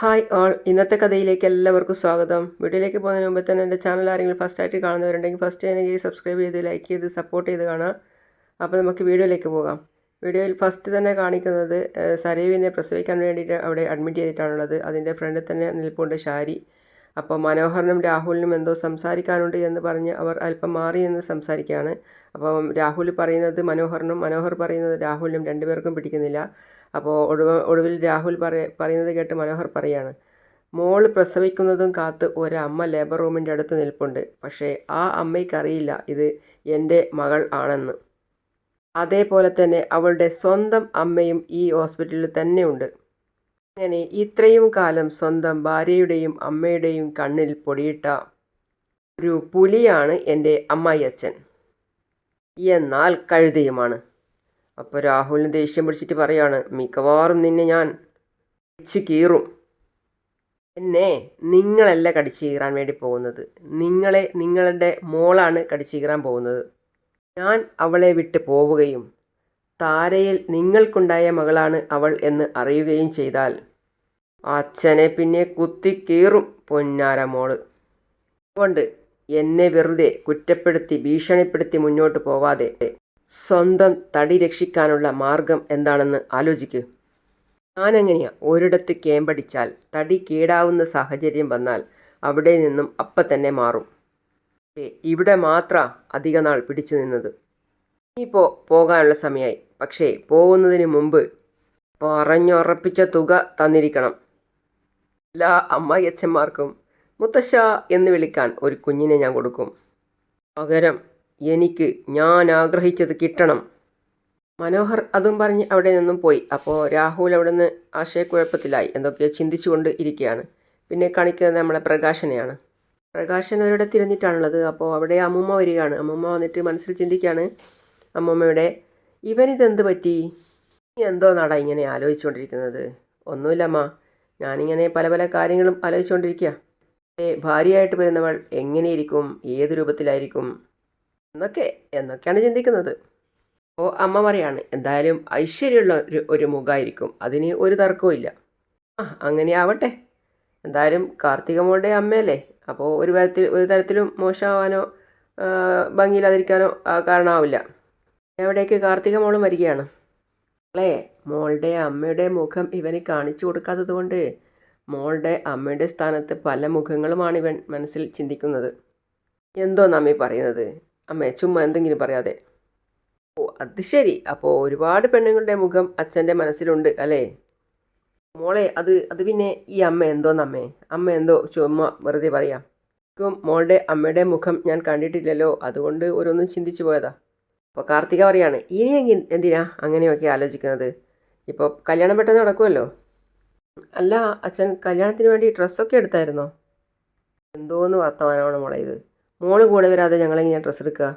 Hi all. ഇന്നത്തെ കഥയിലേക്ക് എല്ലാവർക്കും സ്വാഗതം. വീഡിയോയിലേക്ക് പോകുന്നതിന് മുമ്പ് തന്നെ എന്റെ ചാനൽ ആരെങ്കിലും ഫസ്റ്റ് ആയിട്ട് കാണുന്നവരുണ്ടെങ്കിൽ ഫസ്റ്റ് എനിക്ക് സബ്സ്ക്രൈബ് ചെയ്ത് ലൈക്ക് ചെയ്ത് സപ്പോർട്ട് ചെയ്ത് കാണാം അപ്പോൾ നമുക്ക് വീഡിയോയിലേക്ക് പോകാം. വീഡിയോയിൽ ഫസ്റ്റ് തന്നെ കാണിക്കുന്നത് സരീവിനെ പ്രസവിക്കാൻ വേണ്ടിയിട്ട് അവിടെ അഡ്മിറ്റ് ചെയ്തിട്ടാണുള്ളത്. അതിന്റെ ഫ്രണ്ടിൽ തന്നെ നിൽപ്പുണ്ട് ഷാരി. അപ്പോൾ മനോഹരനും രാഹുലിനും എന്തോ സംസാരിക്കാനുണ്ട് എന്ന് പറഞ്ഞ് അവർ അല്പം മാറി എന്ന് സംസാരിക്കുകയാണ്. അപ്പം രാഹുൽ പറയുന്നത് മനോഹറിനും മനോഹർ പറയുന്നത് രാഹുലിനും രണ്ടുപേർക്കും പിടിക്കുന്നില്ല. അപ്പോൾ ഒടുവ ഒടുവിൽ രാഹുൽ പറയ പറയുന്നത് കേട്ട് മനോഹർ പറയാണ് മോൾ പ്രസവിക്കുന്നതും കാത്ത് ഒരമ്മ ലേബർ റൂമിന്റെ അടുത്ത് നിൽപ്പുണ്ട്. പക്ഷേ ആ അമ്മയ്ക്കറിയില്ല ഇത് എന്റെ മകൾ ആണെന്ന്. അതേപോലെ തന്നെ അവളുടെ സ്വന്തം അമ്മയും ഈ ഹോസ്പിറ്റലിൽ തന്നെയുണ്ട് അങ്ങനെ ഇത്രയും കാലം സ്വന്തം ഭാര്യയുടെയും അമ്മയുടെയും കണ്ണിൽ പൊടിയിട്ട ഒരു പുലിയാണ് എന്റെ അമ്മായിയച്ഛൻ. എന്നാൽ കഴുതയുമാണ്. അപ്പോൾ രാഹുലിന് ദേഷ്യം പിടിച്ചിട്ട് പറയാണ് മിക്കവാറും നിന്നെ ഞാൻ കടിച്ച് കീറും. എന്നെ നിങ്ങളല്ല കടിച്ചു കീറാൻ വേണ്ടി പോകുന്നത്. നിങ്ങളെ നിങ്ങളുടെ മോളാണ് കടിച്ചു കീറാൻ പോകുന്നത്. ഞാൻ അവളെ വിട്ട് പോവുകയും താരയിൽ നിങ്ങൾക്കുണ്ടായ മകളാണ് അവൾ എന്ന് അറിയുകയും ചെയ്താൽ അച്ഛനെ പിന്നെ കുത്തി കീറും പൊന്നാര മോൾ. അതുകൊണ്ട് എന്നെ വെറുതെ കുറ്റപ്പെടുത്തി ഭീഷണിപ്പെടുത്തി മുന്നോട്ട് പോവാതെ സ്വന്തം തടി രക്ഷിക്കാനുള്ള മാർഗം എന്താണെന്ന് ആലോചിക്കൂ. ഞാനെങ്ങനെയാ ഒരിടത്ത് കേമ്പടിച്ചാൽ തടി കീടാവുന്ന സാഹചര്യം വന്നാൽ അവിടെ നിന്നും അപ്പം തന്നെ മാറും. ഇവിടെ മാത്ര അധിക നാൾ പിടിച്ചു നിന്നത്. ഇനിയിപ്പോൾ പോകാനുള്ള സമയമായി പക്ഷേ പോകുന്നതിന് മുമ്പ് പറഞ്ഞുറപ്പിച്ച തുക തന്നിരിക്കണം. എല്ലാ അമ്മായിയച്ഛന്മാർക്കും മുത്തശ്ശ എന്ന് വിളിക്കാൻ ഒരു കുഞ്ഞിനെ ഞാൻ കൊടുക്കും. പകരം എനിക്ക് ഞാൻ ആഗ്രഹിച്ചത് കിട്ടണം. മനോഹർ അതും പറഞ്ഞ് അവിടെ നിന്നും പോയി. അപ്പോൾ രാഹുൽ അവിടെ നിന്ന് ആശയക്കുഴപ്പത്തിലായി. എന്തൊക്കെയോ ചിന്തിച്ചുകൊണ്ട് ഇരിക്കുകയാണ്. പിന്നെ കാണിക്കുന്നത് നമ്മളെ പ്രകാശനെയാണ്. പ്രകാശൻ അവരുടെ തിരഞ്ഞിട്ടാണുള്ളത്. അപ്പോൾ അവിടെ അമ്മൂമ്മ വരികയാണ്. അമ്മൂമ്മ വന്നിട്ട് മനസ്സിൽ ചിന്തിക്കുകയാണ്. അമ്മൂമ്മയുടെ ഇവനിതെന്ത് പറ്റി? നീ എന്തോ നാടാ ഇങ്ങനെ ആലോചിച്ചുകൊണ്ടിരിക്കുന്നത്? ഒന്നുമില്ല അമ്മ ഞാനിങ്ങനെ പല പല കാര്യങ്ങളും ആലോചിച്ചുകൊണ്ടിരിക്കുക ഭാര്യയായിട്ട് വരുന്നവൾ എങ്ങനെയിരിക്കും? ഏത് രൂപത്തിലായിരിക്കും? എന്നൊക്കെ എന്നൊക്കെയാണ് ചിന്തിക്കുന്നത്. അപ്പോൾ അമ്മ പറയാണ് എന്തായാലും ഐശ്വര്യമുള്ള ഒരു ഒരു മുഖമായിരിക്കും അതിന് ഒരു തർക്കവും ഇല്ല. ആ അങ്ങനെ ആവട്ടെ. എന്തായാലും കാർത്തിക മോളുടെ അമ്മയല്ലേ. അപ്പോൾ ഒരു തരത്തിൽ ഒരു തരത്തിലും മോശമാവാനോ ഭംഗിയില്ലാതിരിക്കാനോ കാരണമാവില്ല. എവിടേക്ക് കാർത്തിക മോളും വരികയാണ്? മോളെ മോളുടെ അമ്മയുടെ മുഖം ഇവന് കാണിച്ചു കൊടുക്കാത്തത് കൊണ്ട് മോളുടെ അമ്മയുടെ സ്ഥാനത്ത് പല മുഖങ്ങളുമാണ് ഇവൻ മനസ്സിൽ ചിന്തിക്കുന്നത്. എന്തോ നമ്മി പറയുന്നത്? അമ്മ ചുമ്മാ എന്തെങ്കിലും പറയാതെ. ഓ അത് ശരി. അപ്പോൾ ഒരുപാട് പെണ്ണുങ്ങളുടെ മുഖം അച്ഛന്റെ മനസ്സിലുണ്ട് അല്ലേ? മോളെ അത് അത് പിന്നെ ഈ അമ്മ എന്തോ എന്തോന്നമ്മേ അമ്മ എന്തോ ചുമ്മാ വെറുതെ പറയാം. മോളുടെ അമ്മയുടെ മുഖം ഞാൻ കണ്ടിട്ടില്ലല്ലോ. അതുകൊണ്ട് ഓരോന്നും ചിന്തിച്ചു പോയതാ. അപ്പോൾ കാർത്തിക പറയാണ് ഇനി എങ്കിൽ എന്തിനാ അങ്ങനെയൊക്കെ ആലോചിക്കുന്നത്? ഇപ്പോൾ കല്യാണം പെട്ടെന്ന് നടക്കുമല്ലോ അല്ല അച്ഛൻ കല്യാണത്തിന് വേണ്ടി ഡ്രസ്സൊക്കെ എടുത്തായിരുന്നോ? എന്തോന്ന് വർത്തമാനമാണ് മോളെ ഇത്? മോൾ കൂടെ വരാതെ ഞങ്ങളെങ്ങനെയാണ് ഡ്രസ്സ് എടുക്കുക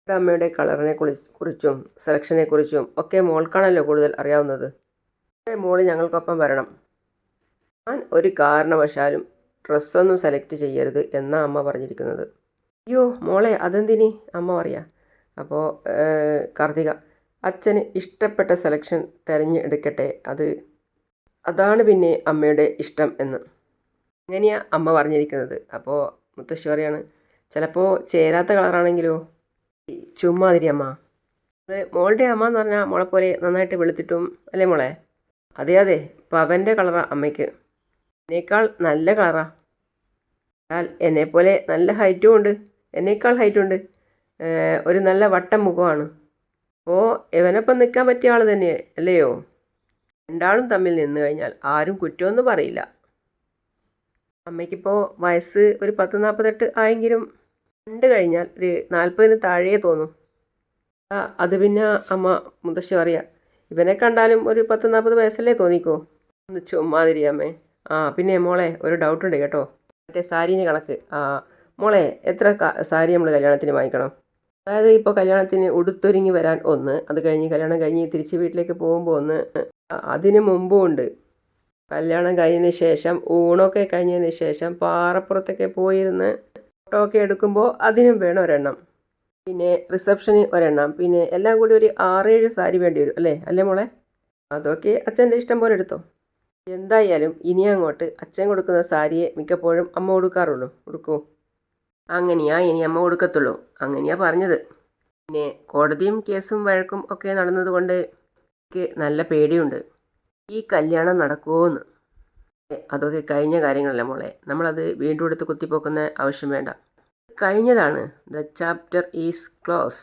എന്റെ അമ്മയുടെ കളറിനെ കുറിച്ച് സെലക്ഷനെ കുറിച്ചും ഒക്കെ മോൾക്കാണല്ലോ കൂടുതൽ അറിയാവുന്നത്. മോൾ ഞങ്ങൾക്കൊപ്പം വരണം. ഞാൻ ഒരു കാരണവശാലും ഡ്രസ്സൊന്നും സെലക്ട് ചെയ്യരുത് എന്നാണ് അമ്മ പറഞ്ഞിരിക്കുന്നത്. അയ്യോ മോളെ അതെന്തിനി? അമ്മ പറയാ. അപ്പോൾ കാർത്തിക അച്ഛന് ഇഷ്ടപ്പെട്ട സെലക്ഷൻ തിരഞ്ഞെടുക്കട്ടെ. അത് അതാണ് പിന്നെ അമ്മയുടെ ഇഷ്ടം എന്ന്. അങ്ങനെയാ അമ്മ പറഞ്ഞിരിക്കുന്നത്. അപ്പോൾ മുത്തശ്ശി പറയാണ് ചിലപ്പോൾ ചേരാത്ത കളറാണെങ്കിലോ? ചുമ്മാതിരി അമ്മ. മോളുടെ അമ്മ എന്ന് പറഞ്ഞാൽ മോളെ പോലെ നന്നായിട്ട് വെളുത്തിട്ടും അല്ലേ മോളെ? അതെ അതെ. പവന്റെ കളറാ അമ്മയ്ക്ക്. എന്നേക്കാൾ നല്ല കളറാ. എന്നാൽ എന്നെപ്പോലെ നല്ല ഹൈറ്റും ഉണ്ട്. എന്നേക്കാൾ ഹൈറ്റും ഉണ്ട്. ഏഹ് ഒരു നല്ല വട്ടം മുഖമാണ്. അപ്പോൾ ഇവനൊപ്പം നിൽക്കാൻ പറ്റിയ ആൾ തന്നെ അല്ലയോ? രണ്ടാളും തമ്മിൽ നിന്ന് കഴിഞ്ഞാൽ ആരും കുറ്റമൊന്നും പറയില്ല. അമ്മയ്ക്കിപ്പോൾ വയസ്സ് ഒരു പത്ത് നാൽപ്പത്തെട്ട് ആയെങ്കിലും കണ്ടു കഴിഞ്ഞാൽ ഒരു നാൽപ്പതിന് താഴെ തോന്നും. അത് പിന്നെ അമ്മ മുത്തശ്ശി പറയാം ഇവനെ കണ്ടാലും ഒരു പത്ത് നാൽപ്പത് വയസ്സല്ലേ തോന്നിക്കോ? ഒന്ന് ചുമ്മാതിരി അമ്മേ. ആ പിന്നെ മോളെ ഒരു ഡൗട്ടുണ്ട് കേട്ടോ. മറ്റേ സാരീന്റെ കണക്ക്. ആ മോളെ എത്ര സാരി നമ്മൾ കല്യാണത്തിന് വാങ്ങിക്കണം? അതായത് ഇപ്പോൾ കല്യാണത്തിന് ഉടുത്തൊരുങ്ങി വരാൻ ഒന്ന് അത് കഴിഞ്ഞ് കല്യാണം കഴിഞ്ഞ് തിരിച്ച് വീട്ടിലേക്ക് പോകുമ്പോൾ ഒന്ന് അതിന് മുമ്പും ഉണ്ട് കല്യാണം കഴിഞ്ഞതിന് ശേഷം ഊണൊക്കെ കഴിഞ്ഞതിന് ശേഷം പാറപ്പുറത്തൊക്കെ പോയിരുന്ന് ഫോട്ടോ ഒക്കെ എടുക്കുമ്പോൾ അതിനും വേണം ഒരെണ്ണം. പിന്നെ റിസപ്ഷന് ഒരെണ്ണം. പിന്നെ എല്ലാം കൂടി ഒരു ആറേഴ് സാരി വേണ്ടി വരും അല്ലേ? അല്ലേ മോളെ? അതൊക്കെ അച്ഛന്റെ ഇഷ്ടം പോലെ എടുത്തോ? എന്തായാലും ഇനി അങ്ങോട്ട് അച്ഛൻ കൊടുക്കുന്ന സാരിയെ മിക്കപ്പോഴും അമ്മ കൊടുക്കാറുള്ളൂ ഉടുക്കൂ. അങ്ങനെയാ ഇനി അമ്മ കൊടുക്കത്തുള്ളൂ. അങ്ങനെയാ പറഞ്ഞത്. പിന്നെ കോടതിയും കേസും വഴക്കും ഒക്കെ നടന്നതുകൊണ്ട് എനിക്ക് നല്ല പേടിയുണ്ട്. ഈ കല്യാണം നടക്കുമോയെന്ന് അതൊക്കെ കഴിഞ്ഞ കാര്യങ്ങളല്ല മോളെ. നമ്മളത് വീണ്ടും എടുത്ത് കുത്തിപ്പോക്കുന്ന ആവശ്യം വേണ്ട. കഴിഞ്ഞതാണ്. The chapter is close.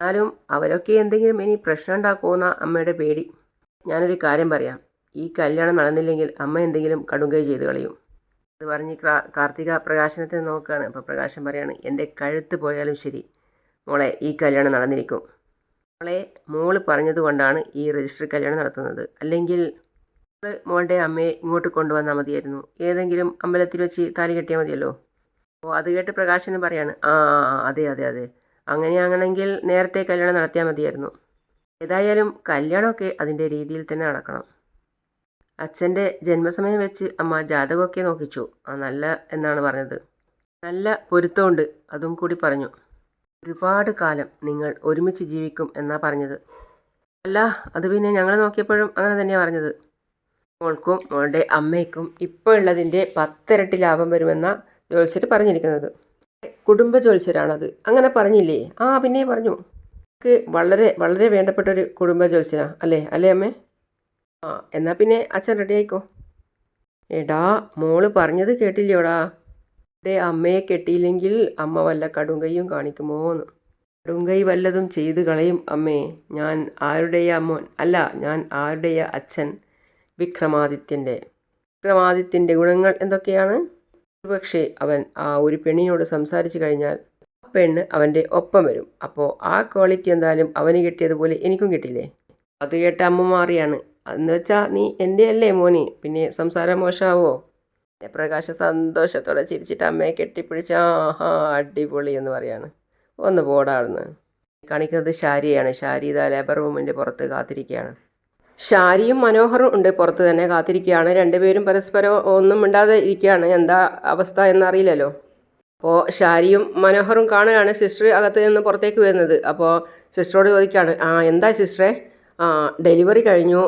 എന്നാലും അവരൊക്കെ എന്തെങ്കിലും ഇനി പ്രശ്നം ഉണ്ടാക്കുമെന്ന അമ്മയുടെ പേടി. ഞാനൊരു കാര്യം പറയാം. ഈ കല്യാണം നടന്നില്ലെങ്കിൽ അമ്മ എന്തെങ്കിലും കടുങ്കൈ ചെയ്ത് കളയും. അത് പറഞ്ഞ് കാർത്തിക പ്രകാശനത്തെ നോക്കുകയാണ്. അപ്പോൾ പ്രകാശൻ പറയാണ് എന്റെ കഴുത്ത് പോയാലും ശരി മോളെ ഈ കല്യാണം നടന്നിരിക്കും. മോളെ മോൾ പറഞ്ഞതുകൊണ്ടാണ് ഈ രജിസ്റ്റർ കല്യാണം നടത്തുന്നത്. അല്ലെങ്കിൽ മോൾ മോളുടെ അമ്മയെ ഇങ്ങോട്ട് കൊണ്ടുവന്നാൽ മതിയായിരുന്നു. ഏതെങ്കിലും അമ്പലത്തിൽ വെച്ച് താലി കെട്ടിയാൽ മതിയല്ലോ. അപ്പോൾ അത് കേട്ട് പ്രകാശനം പറയാണ് ആ, അതെ അതെ അതെ. അങ്ങനെയാണെങ്കിൽ നേരത്തെ കല്യാണം നടത്തിയാൽ മതിയായിരുന്നു. ഏതായാലും കല്യാണമൊക്കെ അതിന്റെ രീതിയിൽ തന്നെ നടക്കണം. അച്ഛന്റെ ജന്മസമയം വെച്ച് അമ്മ ജാതകമൊക്കെ നോക്കിച്ചു. ആ നല്ല എന്നാണ് പറഞ്ഞത്. നല്ല പൊരുത്തമുണ്ട് അതും കൂടി പറഞ്ഞു. ഒരുപാട് കാലം നിങ്ങൾ ഒരുമിച്ച് ജീവിക്കും എന്നാ പറഞ്ഞത്. അല്ല അത് പിന്നെ ഞങ്ങൾ നോക്കിയപ്പോഴും അങ്ങനെ തന്നെയാണ് പറഞ്ഞത്. മോൾക്കും മോളുടെ അമ്മയ്ക്കും ഇപ്പോൾ ഉള്ളതിന്റെ പത്തിരട്ടി ലാഭം വരുമെന്ന ജോത്സ്യർ പറഞ്ഞിരിക്കുന്നത്. കുടുംബ ജോത്സ്യരാണത്. അങ്ങനെ പറഞ്ഞില്ലേ? ആ പിന്നെ പറഞ്ഞു. വളരെ വളരെ വേണ്ടപ്പെട്ട ഒരു കുടുംബ ജോത്സ്യനാണ് അല്ലേ? അല്ലേ അമ്മേ? ആ എന്നാൽ പിന്നെ അച്ഛൻ റെഡി ആയിക്കോ? എടാ മോൾ പറഞ്ഞത് കേട്ടില്ലോടാ. ഡേ അമ്മയെ കെട്ടിയില്ലെങ്കിൽ അമ്മ വല്ല കടുങ്കൈയും കാണിക്കുമോന്ന്. കടുങ്കൈ വല്ലതും ചെയ്തു കളയും അമ്മേ. ഞാൻ ആരുടെയ മോൻ? അല്ല ഞാൻ ആരുടെയ അച്ഛൻ? വിക്രമാദിത്യന്റെ. വിക്രമാദിത്യന്റെ ഗുണങ്ങൾ എന്തൊക്കെയാണ്? ഒരുപക്ഷെ അവൻ ആ ഒരു പെണ്ണിനോട് സംസാരിച്ചു കഴിഞ്ഞാൽ ആ പെണ്ണ് അവന്റെ ഒപ്പം വരും. അപ്പോൾ ആ ക്വാളിറ്റി എന്തായാലും അവന് കിട്ടിയതുപോലെ എനിക്കും കിട്ടില്ലേ അത് കേട്ട അമ്മ മാറിയാണ് എന്ന് വെച്ചാൽ നീ എന്റെ അല്ലേ മോനി? പിന്നെ സംസാരം മോശമാവോ പിന്നെ പ്രകാശ സന്തോഷത്തോടെ ചിരിച്ചിട്ട് അമ്മയെ കെട്ടിപ്പിടിച്ച് ആഹാ അടിപൊളി എന്ന് പറയാണ്. ഒന്ന് പോടാടുന്ന് കാണിക്കുന്നത് ഷാരിയാണ് ഷാരി ഇതാ ലേബർ റൂമിന്റെ പുറത്ത് കാത്തിരിക്കുകയാണ് ഷാരിയും മനോഹറും ഉണ്ട്. പുറത്ത് തന്നെ കാത്തിരിക്കുകയാണ് രണ്ടുപേരും പരസ്പരം ഒന്നും മിണ്ടാതെ ഇരിക്കുകയാണ് എന്താ അവസ്ഥ എന്നറിയില്ലല്ലോ. അപ്പോൾ ഷാരിയും മനോഹറും കാണുകയാണ് സിസ്റ്റർ അകത്ത് നിന്ന് പുറത്തേക്ക് വരുന്നത്. അപ്പോൾ സിസ്റ്ററോട് ചോദിക്കുകയാണ് ആ എന്താ സിസ്റ്ററെ? ഡെലിവറി കഴിഞ്ഞു.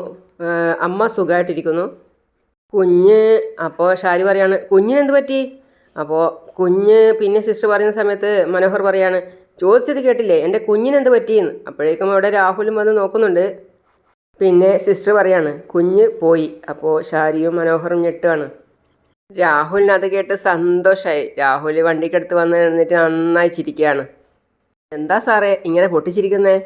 അമ്മ സുഖമായിട്ടിരിക്കുന്നു കുഞ്ഞ് അപ്പോൾ ഷാരി പറയാണ് കുഞ്ഞിന് എന്ത് പറ്റി? അപ്പോൾ കുഞ്ഞ് പിന്നെ സിസ്റ്റർ പറയുന്ന സമയത്ത് മനോഹർ പറയാണ് ചോദിച്ചത് കേട്ടില്ലേ എന്റെ കുഞ്ഞിന് എന്ത് പറ്റിയെന്ന്? അപ്പോഴേക്കും അവിടെ രാഹുലും വന്ന് നോക്കുന്നുണ്ട്. പിന്നെ സിസ്റ്റർ പറയാണ് കുഞ്ഞ് പോയി. അപ്പോൾ ഷാരിയും മനോഹറും ഞെട്ടുകയാണ് രാഹുലിന് അത് കേട്ട് സന്തോഷമായി രാഹുൽ വണ്ടിക്കടുത്ത് വന്ന് എഴുന്നേറ്റ് നന്നായി ചിരിക്കുകയാണ്. എന്താ സാറേ ഇങ്ങനെ പൊട്ടിച്ചിരിക്കുന്നേ?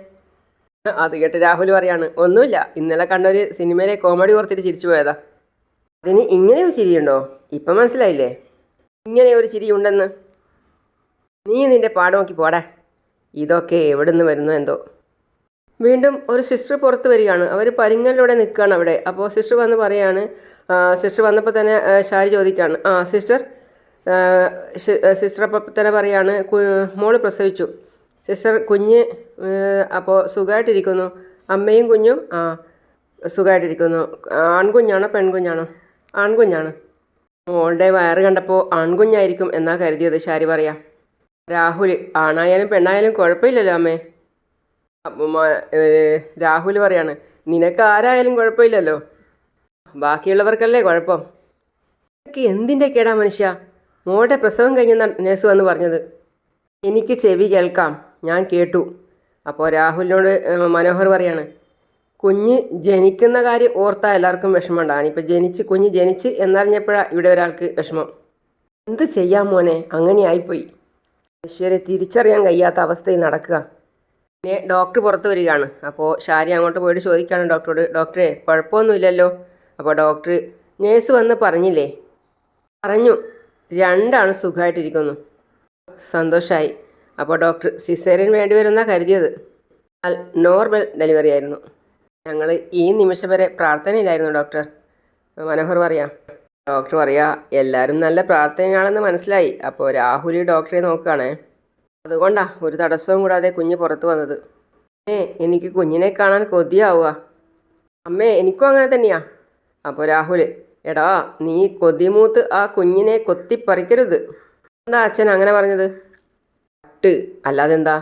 അത് കേട്ട് രാഹുൽ പറയാണ് ഒന്നുമില്ല. ഇന്നലെ കണ്ടൊരു സിനിമയിലെ കോമഡി ഓർത്തിട്ട് ചിരിച്ചു പോയതാ. അതിന് ഇങ്ങനെ ഒരു ചിരിയുണ്ടോ? ഇപ്പം മനസ്സിലായില്ലേ? ഇങ്ങനെ ഒരു ചിരി ഉണ്ടെന്ന് നീ നിന്റെ പാട് നോക്കി പോടാ. ഇതൊക്കെ എവിടെ നിന്ന് വരുന്നു എന്തോ. വീണ്ടും ഒരു സിസ്റ്റർ പുറത്ത് വരികയാണ്. അവർ പരിങ്ങലിലൂടെ നിൽക്കുകയാണ് അവിടെ. അപ്പോൾ സിസ്റ്റർ വന്ന് പറയാണ് സിസ്റ്റർ വന്നപ്പോൾ തന്നെ ഷാരി ചോദിക്കുകയാണ് ആ സിസ്റ്റർ? സിസ്റ്റർ അപ്പോൾ തന്നെ പറയാണ് മോൾ പ്രസവിച്ചു. സിസ്റ്റർ കുഞ്ഞ് അപ്പോൾ സുഖമായിട്ടിരിക്കുന്നു അമ്മയും കുഞ്ഞും ആ സുഖമായിട്ടിരിക്കുന്നു ആൺകുഞ്ഞാണോ പെൺകുഞ്ഞാണോ? ആൺകുഞ്ഞാണ്. മോളുടെ വയറ് കണ്ടപ്പോൾ ആൺകുഞ്ഞായിരിക്കും എന്നാ കരുതിയത് ശാരി പറയാം. രാഹുൽ ആണായാലും പെണ്ണായാലും കുഴപ്പമില്ലല്ലോ അമ്മേ. രാഹുൽ പറയാണ് നിനക്ക് ആരായാലും കുഴപ്പമില്ലല്ലോ. ബാക്കിയുള്ളവർക്കല്ലേ കുഴപ്പം? എനിക്ക് എന്തിന്റെ കേടാ മനുഷ്യ? മോളുടെ പ്രസവം കഴിഞ്ഞെന്നാണ് നേഴ്സ് വന്ന് പറഞ്ഞത്. എനിക്ക് ചെവി കേൾക്കാം. ഞാൻ കേട്ടു. അപ്പോൾ രാഹുലിനോട് മനോഹർ പറയാണ് കുഞ്ഞ് ജനിക്കുന്ന കാര്യം ഓർത്താൽ എല്ലാവർക്കും വിഷമമുണ്ടാണ് ഇപ്പം ജനിച്ച് കുഞ്ഞ് ജനിച്ച് എന്നറിഞ്ഞപ്പോഴാണ് ഇവിടെ ഒരാൾക്ക് വിഷമം. എന്ത് ചെയ്യാം മോനെ? അങ്ങനെ ആയിപ്പോയി. മനുഷ്യരെ തിരിച്ചറിയാൻ കഴിയാത്ത അവസ്ഥയിൽ നടക്കുക. പിന്നെ ഡോക്ടർ പുറത്ത് വരികയാണ്. അപ്പോൾ ഷാരി അങ്ങോട്ട് പോയിട്ട് ചോദിക്കുകയാണ് ഡോക്ടറോട് ഡോക്ടറെ കുഴപ്പമൊന്നുമില്ലല്ലോ. അപ്പോൾ ഡോക്ടർ നേഴ്സ് വന്ന് പറഞ്ഞില്ലേ? പറഞ്ഞു. രണ്ടാണ് സുഖമായിട്ടിരിക്കുന്നു സന്തോഷമായി അപ്പോൾ ഡോക്ടർ സിസേറിയൻ വേണ്ടി വരുമെന്നാണ് കരുതിയത്. എന്നാൽ നോർമൽ ഡെലിവറി ആയിരുന്നു. ഞങ്ങൾ ഈ നിമിഷം വരെ പ്രാർത്ഥനയിലായിരുന്നു ഡോക്ടർ. മനോഹർ പറയാം ഡോക്ടർ പറയാ എല്ലാവരും നല്ല പ്രാർത്ഥനയാണെന്ന് മനസ്സിലായി. അപ്പോൾ രാഹുലി ഡോക്ടറെ നോക്കുകയാണേ. അതുകൊണ്ടാ ഒരു തടസ്സവും കൂടാതെ കുഞ്ഞ് പുറത്ത് വന്നത്. ഏ എനിക്ക് കുഞ്ഞിനെ കാണാൻ കൊതിയാവുക. അമ്മേ എനിക്കും അങ്ങനെ തന്നെയാ. അപ്പോൾ രാഹുൽ എടാ നീ കൊതിമൂത്ത് ആ കുഞ്ഞിനെ കൊത്തിപ്പറിക്കരുത്. എന്താ അച്ഛൻ അങ്ങനെ പറഞ്ഞത്? പട്ട് അല്ലാതെ എന്താ?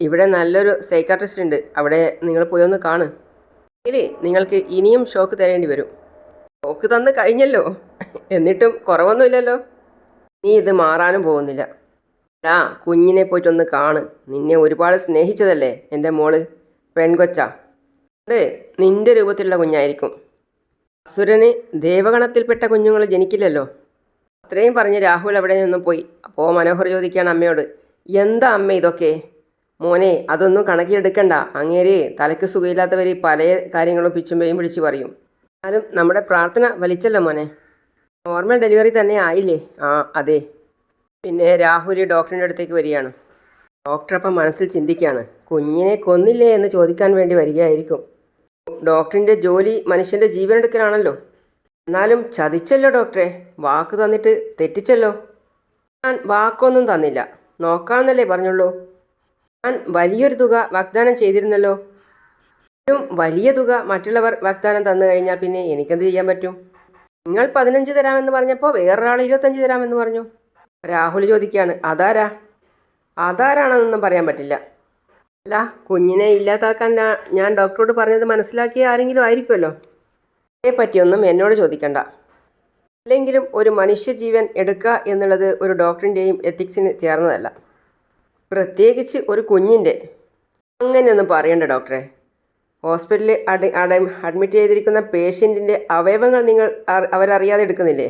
ഇവിടെ നല്ലൊരു സൈക്കാട്രിസ്റ്റ് ഉണ്ട്. അവിടെ നിങ്ങൾ പോയി ഒന്ന് കാണ്. ഇല്ലേ നിങ്ങൾക്ക് ഇനിയും ഷോക്ക് തരേണ്ടി വരും. ഷോക്ക് തന്ന് കഴിഞ്ഞല്ലോ. എന്നിട്ടും കുറവൊന്നുമില്ലല്ലോ നീ ഇത് മാറാനും പോകുന്നില്ല. ആ കുഞ്ഞിനെ പോയിട്ടൊന്ന് കാണ്. നിന്നെ ഒരുപാട് സ്നേഹിച്ചതല്ലേ എന്റെ മോൾ. പെൺകൊച്ച. അത് നിന്റെ രൂപത്തിലുള്ള കുഞ്ഞായിരിക്കും. അസുരന് ദേവഗണത്തിൽപ്പെട്ട കുഞ്ഞുങ്ങൾ ജനിക്കില്ലല്ലോ. അത്രയും പറഞ്ഞ് രാഹുൽ അവിടെ നിന്നും പോയി. അപ്പോൾ മനോഹർ ചോദിക്കുകയാണ് അമ്മയോട്. എന്താ അമ്മ ഇതൊക്കെ? മോനെ അതൊന്നും കണക്കിലെടുക്കണ്ട. അങ്ങേരെ തലയ്ക്ക് സുഖമില്ലാത്തവർ പല കാര്യങ്ങളും പിച്ചുമ്പയും പിടിച്ച് പറയും. എന്നാലും നമ്മുടെ പ്രാർത്ഥന വലിച്ചല്ലോ മോനെ. നോർമൽ ഡെലിവറി തന്നെ ആയില്ലേ? ആ അതെ. പിന്നെ രാഹുൽ ഡോക്ടറിന്റെ അടുത്തേക്ക് വരികയാണ്. ഡോക്ടർ അപ്പം മനസ്സിൽ ചിന്തിക്കുകയാണ് കുഞ്ഞിനെ കൊന്നില്ലേ എന്ന് ചോദിക്കാൻ വേണ്ടി വരികയായിരിക്കും. ഡോക്ടറിന്റെ ജോലി മനുഷ്യന്റെ ജീവൻ എടുക്കലാണല്ലോ എന്നാലും ചതിച്ചല്ലോ ഡോക്ടറെ. വാക്ക് തന്നിട്ട് തെറ്റിച്ചല്ലോ. ഞാൻ വാക്കൊന്നും തന്നില്ല. നോക്കാമെന്നല്ലേ പറഞ്ഞുള്ളൂ. ഞാൻ വലിയൊരു തുക വാഗ്ദാനം ചെയ്തിരുന്നല്ലോ. ഏറ്റവും വലിയ തുക മറ്റുള്ളവർ വാഗ്ദാനം തന്നു കഴിഞ്ഞാൽ പിന്നെ എനിക്കെന്ത് ചെയ്യാൻ പറ്റും? നിങ്ങൾ പതിനഞ്ച് തരാമെന്ന് പറഞ്ഞപ്പോൾ വേറൊരാൾ ഇരുപത്തഞ്ച് തരാമെന്ന് പറഞ്ഞു. രാഹുൽ ചോദിക്കുകയാണ് അതാരാ? അതാരാണെന്നൊന്നും പറയാൻ പറ്റില്ല. അല്ല കുഞ്ഞിനെ ഇല്ലാതാക്കാൻ ഞാൻ ഡോക്ടറോട് പറഞ്ഞത് മനസ്സിലാക്കിയ ആരെങ്കിലും ആയിരിക്കുമല്ലോ. അതേ പറ്റിയൊന്നും എന്നോട് ചോദിക്കണ്ട. അല്ലെങ്കിലും ഒരു മനുഷ്യജീവൻ എടുക്കുക എന്നുള്ളത് ഒരു ഡോക്ടറിന്റെയും എത്തിക്സിന് ചേർന്നതല്ല. പ്രത്യേകിച്ച് ഒരു കുഞ്ഞിന്റെ. അങ്ങനെയൊന്നും പറയണ്ട ഡോക്ടറെ. ഹോസ്പിറ്റലിൽ അഡ അഡ് അഡ്മിറ്റ് ചെയ്തിരിക്കുന്ന പേഷ്യന്റിന്റെ അവയവങ്ങൾ നിങ്ങൾ അവരറിയാതെ എടുക്കുന്നില്ലേ?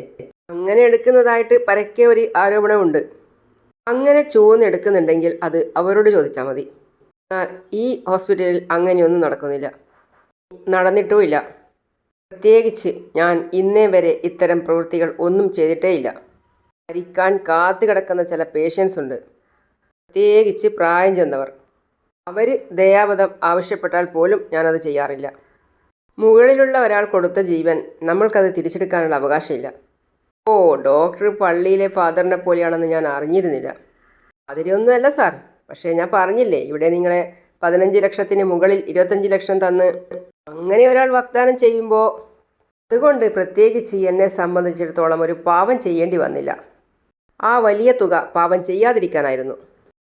അങ്ങനെ എടുക്കുന്നതായിട്ട് പരക്കെ ഒരു ആരോപണമുണ്ട്. അങ്ങനെ ചൂന്നെടുക്കുന്നുണ്ടെങ്കിൽ അത് അവരോട് ചോദിച്ചാൽ മതി. എന്നാൽ ഈ ഹോസ്പിറ്റലിൽ അങ്ങനെയൊന്നും നടക്കുന്നില്ല. നടന്നിട്ടുമില്ല. പ്രത്യേകിച്ച് ഞാൻ ഇന്നേ വരെ ഇത്തരം പ്രവൃത്തികൾ ഒന്നും ചെയ്തിട്ടേയില്ല. മരിക്കാൻ കാത്തു കിടക്കുന്ന ചില പേഷ്യൻസ് ഉണ്ട്. പ്രത്യേകിച്ച് പ്രായം ചെന്നവർ. അവർ ദയാവധം ആവശ്യപ്പെട്ടാൽ പോലും ഞാനത് ചെയ്യാറില്ല. മുകളിലുള്ള ഒരാൾ കൊടുത്ത ജീവൻ നമ്മൾക്കത് തിരിച്ചെടുക്കാനുള്ള അവകാശമില്ല. ഓ ഡോക്ടർ പള്ളിയിലെ ഫാദറിനെ പോലെയാണെന്ന് ഞാൻ അറിഞ്ഞിരുന്നില്ല. അതിലൊന്നുമല്ല സാർ പക്ഷേ ഞാൻ പറഞ്ഞില്ലേ ഇവിടെ നിങ്ങളെ പതിനഞ്ച് ലക്ഷത്തിന് മുകളിൽ ഇരുപത്തഞ്ച് ലക്ഷം തന്ന് അങ്ങനെ ഒരാൾ വാഗ്ദാനം ചെയ്യുമ്പോൾ അതുകൊണ്ട് പ്രത്യേകിച്ച് എന്നെ സംബന്ധിച്ചിടത്തോളം ഒരു പാവം ചെയ്യേണ്ടി വന്നില്ല. ആ വലിയ തുക പാവം ചെയ്യാതിരിക്കാനായിരുന്നു.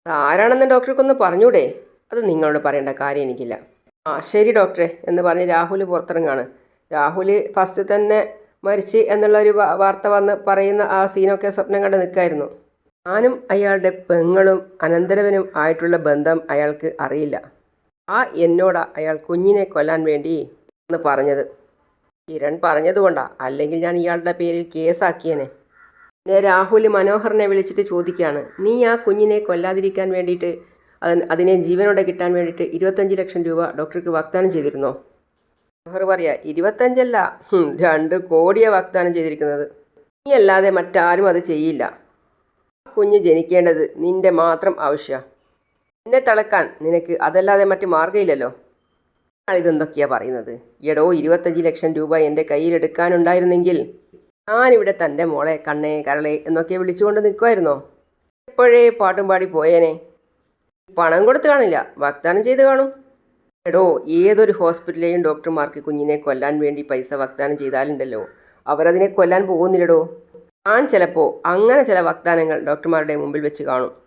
ആരാണെന്ന് ഡോക്ടർക്കൊന്ന് പറഞ്ഞൂടെ? അത് നിങ്ങളോട് പറയേണ്ട കാര്യം എനിക്കില്ല. ആ ശരി ഡോക്ടറെ എന്ന് പറഞ്ഞ് രാഹുൽ പുറത്തിറങ്ങാണ്. രാഹുൽ ഫസ്റ്റ് തന്നെ മരിച്ച് എന്നുള്ളൊരു ഒരു വാർത്ത വന്ന് പറയുന്ന ആ സീനൊക്കെ സ്വപ്നം കണ്ട് നിൽക്കായിരുന്നു ഞാനും അയാളുടെ പെങ്ങളും അനന്തരവനും ആയിട്ടുള്ള ബന്ധം അയാൾക്ക് അറിയില്ല. ആ എന്നോട് അയാൾ കുഞ്ഞിനെ കൊല്ലാൻ വേണ്ടി എന്ന് പറഞ്ഞത്. കിരൺ പറഞ്ഞതുകൊണ്ടാ അല്ലെങ്കിൽ ഞാൻ ഇയാളുടെ പേരിൽ കേസാക്കിയനെ. പിന്നെ രാഹുൽ മനോഹറിനെ വിളിച്ചിട്ട് ചോദിക്കുകയാണ്. നീ ആ കുഞ്ഞിനെ കൊല്ലാതിരിക്കാൻ വേണ്ടിയിട്ട് അതിന് ജീവനോടെ കിട്ടാൻ വേണ്ടിയിട്ട് ഇരുപത്തഞ്ച് ലക്ഷം രൂപ ഡോക്ടർക്ക് വാഗ്ദാനം ചെയ്തിരുന്നോ? മനോഹർ പറയാ ഇരുപത്തഞ്ചല്ല. രണ്ട് കോടിയാണ് വാഗ്ദാനം ചെയ്തിരിക്കുന്നത്. നീ അല്ലാതെ മറ്റാരും അത് ചെയ്യില്ല. കുഞ്ഞ് ജനിക്കേണ്ടത് നിന്റെ മാത്രം ആവശ്യമാണ് എന്നെ തളക്കാൻ നിനക്ക് അതല്ലാതെ മറ്റ് മാർഗമില്ലല്ലോ. അയാൾ ഇതെന്തൊക്കെയാ പറയുന്നത്? എടോ ഇരുപത്തഞ്ച് ലക്ഷം രൂപ എന്റെ കയ്യിലെടുക്കാനുണ്ടായിരുന്നെങ്കിൽ ഞാനിവിടെ തന്റെ മോളെ കണ്ണേ കരളെ എന്നൊക്കെ വിളിച്ചുകൊണ്ട് നിൽക്കുമായിരുന്നോ? എപ്പോഴേ പാട്ടും പാടി പോയേനെ. പണം കൊടുത്ത് കാണില്ല വാഗ്ദാനം ചെയ്ത് കാണും. എടോ ഏതൊരു ഹോസ്പിറ്റലിലെയും ഡോക്ടർമാർക്ക് കുഞ്ഞിനെ കൊല്ലാൻ വേണ്ടി പൈസ വാഗ്ദാനം ചെയ്താലുണ്ടല്ലോ. അവരതിനെ കൊല്ലാൻ പോകുന്നില്ലടോ. ഞാൻ ചിലപ്പോൾ അങ്ങനെ ചില വാഗ്ദാനങ്ങൾ ഡോക്ടർമാരുടെ മുമ്പിൽ വെച്ച് കാണും.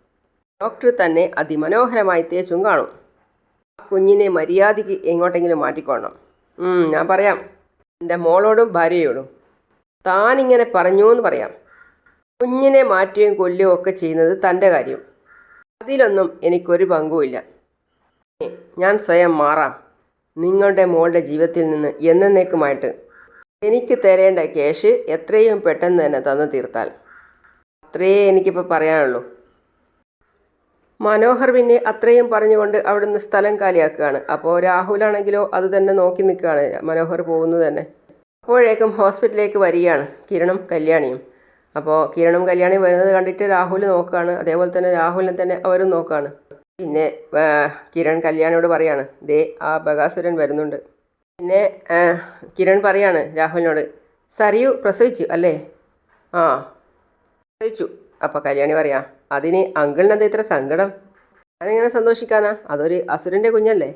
ഡോക്ടർ തന്നെ അതിമനോഹരമായി തേച്ചും കാണും. ആ കുഞ്ഞിനെ മര്യാദയ്ക്ക് എങ്ങോട്ടെങ്കിലും മാറ്റിക്കോണം ഞാൻ പറയാം. എന്റെ മോളോടും ഭാര്യയോടും. താനിങ്ങനെ പറഞ്ഞു എന്ന് പറയാം. കുഞ്ഞിനെ മാറ്റുകയും കൊല്ലുകയും ഒക്കെ ചെയ്യുന്നത് തന്റെ കാര്യം. അതിലൊന്നും എനിക്കൊരു പങ്കുമില്ല. ഞാൻ സ്വയം മാറാം. നിങ്ങളുടെ മോളുടെ ജീവിതത്തിൽ നിന്ന് എന്നേക്കുമായിട്ട്. എനിക്ക് തരേണ്ട ക്യാഷ് എത്രയും പെട്ടെന്ന് തന്നെ തന്നു തീർത്താൽ. അത്രയേ എനിക്കിപ്പോൾ പറയാനുള്ളൂ. മനോഹർ പിന്നെ അത്രയും പറഞ്ഞുകൊണ്ട് അവിടുന്ന് സ്ഥലം കാലിയാക്കുകയാണ്. അപ്പോൾ രാഹുലാണെങ്കിലോ അത് തന്നെ നോക്കി നിൽക്കുകയാണ്. മനോഹർ പോകുന്നത് തന്നെ. അപ്പോഴേക്കും ഹോസ്പിറ്റലിലേക്ക് വരികയാണ് കിരണും കല്യാണിയും. അപ്പോൾ കിരണും കല്യാണിയും വരുന്നത് കണ്ടിട്ട് രാഹുൽ നോക്കുകയാണ്. അതേപോലെ തന്നെ രാഹുലിനെ തന്നെ അവരും നോക്കുകയാണ്. പിന്നെ കിരൺ കല്യാണിയോട് പറയാണ് ദേ ആ ബകാസുരൻ വരുന്നുണ്ട്. പിന്നെ കിരൺ പറയാണ് രാഹുലിനോട് സരിയു പ്രസവിച്ചു അല്ലേ? ആ പ്രസവിച്ചു. അപ്പോൾ കല്യാണി പറയാ അതിന് അങ്കിളിന് എന്താ ഇത്ര സങ്കടം? ഞാനിങ്ങനെ സന്തോഷിക്കാനാ? അതൊരു അസുരന്റെ കുഞ്ഞല്ലേ?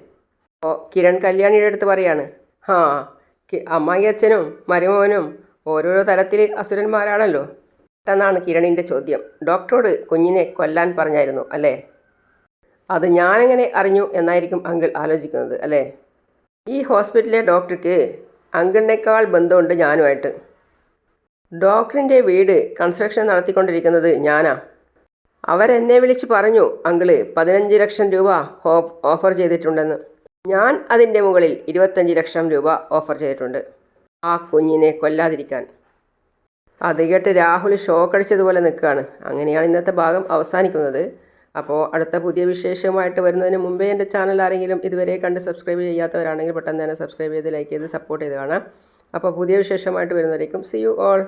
അപ്പോൾ കിരൺ കല്യാണിയുടെ അടുത്ത് പറയാണ് ആ അമ്മായി അച്ഛനും മരുമോനും ഓരോരോ തരത്തിൽ അസുരന്മാരാണല്ലോ. പെട്ടെന്നാണ് കിരണിന്റെ ചോദ്യം. ഡോക്ടറോട് കുഞ്ഞിനെ കൊല്ലാൻ പറഞ്ഞായിരുന്നു അല്ലേ? അത് ഞാനെങ്ങനെ അറിഞ്ഞു എന്നായിരിക്കും അങ്കിൾ ആലോചിക്കുന്നത് അല്ലേ? ഈ ഹോസ്പിറ്റലിലെ ഡോക്ടർക്ക് അങ്കിളിനേക്കാൾ ബന്ധമുണ്ട് ഞാനുമായിട്ട്. ഡോക്ടറിന്റെ വീട് കൺസ്ട്രക്ഷൻ നടത്തിക്കൊണ്ടിരിക്കുന്നത് ഞാനാ. അവരെന്നെ വിളിച്ച് പറഞ്ഞു അങ്കിൾ പതിനഞ്ച് ലക്ഷം രൂപ ഓഫർ ചെയ്തിട്ടുണ്ടെന്ന്. ഞാൻ അതിന്റെ മുകളിൽ ഇരുപത്തഞ്ച് ലക്ഷം രൂപ ഓഫർ ചെയ്തിട്ടുണ്ട്. ആ കുഞ്ഞിനെ കൊല്ലാതിരിക്കാൻ. അത് കേട്ട് രാഹുൽ ഷോക്കടിച്ചതുപോലെ നിൽക്കുകയാണ്. അങ്ങനെയാണ് ഇന്നത്തെ ഭാഗം അവസാനിക്കുന്നത്. അപ്പോൾ അടുത്ത പുതിയ വിശേഷമായിട്ട് വരുന്നതിന് മുമ്പേ എന്റെ ചാനൽ ആരെങ്കിലും ഇതുവരെ കണ്ട് സബ്സ്ക്രൈബ് ചെയ്യാത്തവരാണെങ്കിൽ പെട്ടെന്ന് തന്നെ സബ്സ്ക്രൈബ് ചെയ്ത് ലൈക്ക് ചെയ്ത് സപ്പോർട്ട് ചെയ്ത് കാണാം. അപ്പോൾ പുതിയ വിശേഷമായിട്ട് വരുന്നതായിരിക്കും. C you all